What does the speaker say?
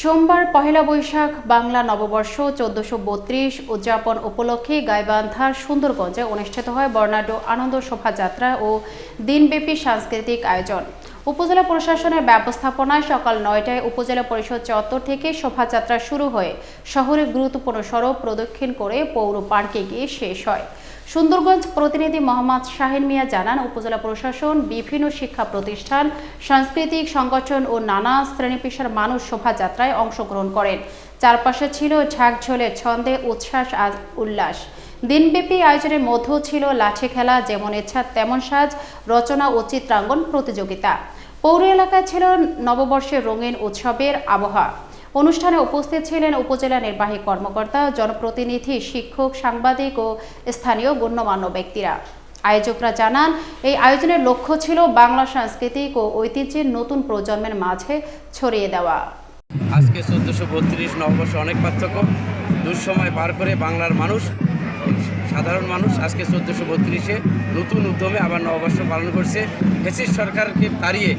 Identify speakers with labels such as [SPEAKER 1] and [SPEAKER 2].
[SPEAKER 1] সোমবার পহেলা বৈশাখ, বাংলা নববর্ষ চোদ্দশো বত্রিশ উদযাপন উপলক্ষে গাইবান্ধার সুন্দরগঞ্জে অনুষ্ঠিত হয় বর্ণাঢ্য আনন্দ শোভাযাত্রা ও দিনব্যাপী সাংস্কৃতিক আয়োজন। উপজেলা প্রশাসনের ব্যবস্থাপনায় সকাল নয়টায় উপজেলা পরিষদ চত্বর থেকে শোভাযাত্রা শুরু হয়ে শহরের গুরুত্বপূর্ণ সড়ক প্রদক্ষিণ করে পৌর পার্কে গিয়ে শেষ হয়। সুন্দরগঞ্জ প্রতিনিধি মোহাম্মদ শাহিন মিয়া জানান, উপজেলা প্রশাসন, বিভিন্ন শিক্ষা প্রতিষ্ঠান, সাংস্কৃতিক সংগঠন ও নানা শ্রেণি পেশার মানুষ শোভাযাত্রায় অংশগ্রহণ করেন। চারপাশে ছিল ঝাঁকঝোলে, ছন্দে, উচ্ছ্বাস আর উল্লাস। দিনব্যাপী আয়োজনের মধ্যেও ছিল লাঠি খেলা, যেমন ইচ্ছা তেমন সাজ, রচনা ও চিত্রাঙ্গন প্রতিযোগিতা। পৌর এলাকায় ছিল নববর্ষের রঙিন উৎসবের আবহাওয়া। অনুষ্ঠানে উপস্থিত ছিলেন উপজেলা নির্বাহী কর্মকর্তা, জনপ্রতিনিধি, শিক্ষক, সাংবাদিক ও স্থানীয় গণ্যমান্য ব্যক্তিরা। আয়োজকরা জানান, এই আয়োজনের লক্ষ্য ছিল বাংলা সাংস্কৃতিক ও ঐতিহ্যের নতুন প্রজন্মের মাঝে ছড়িয়ে দেওয়া।
[SPEAKER 2] আজকে চোদ্দোশো বত্রিশ নববর্ষ অনেক পার্থক্য। দুঃসময় পার করে বাংলার মানুষ সাধারণ মানুষ আজকে চোদ্দোশো বত্রিশে নতুন উদ্যমে আবার নববর্ষ পালন করছে। ফেসিস সরকারকে তাড়িয়ে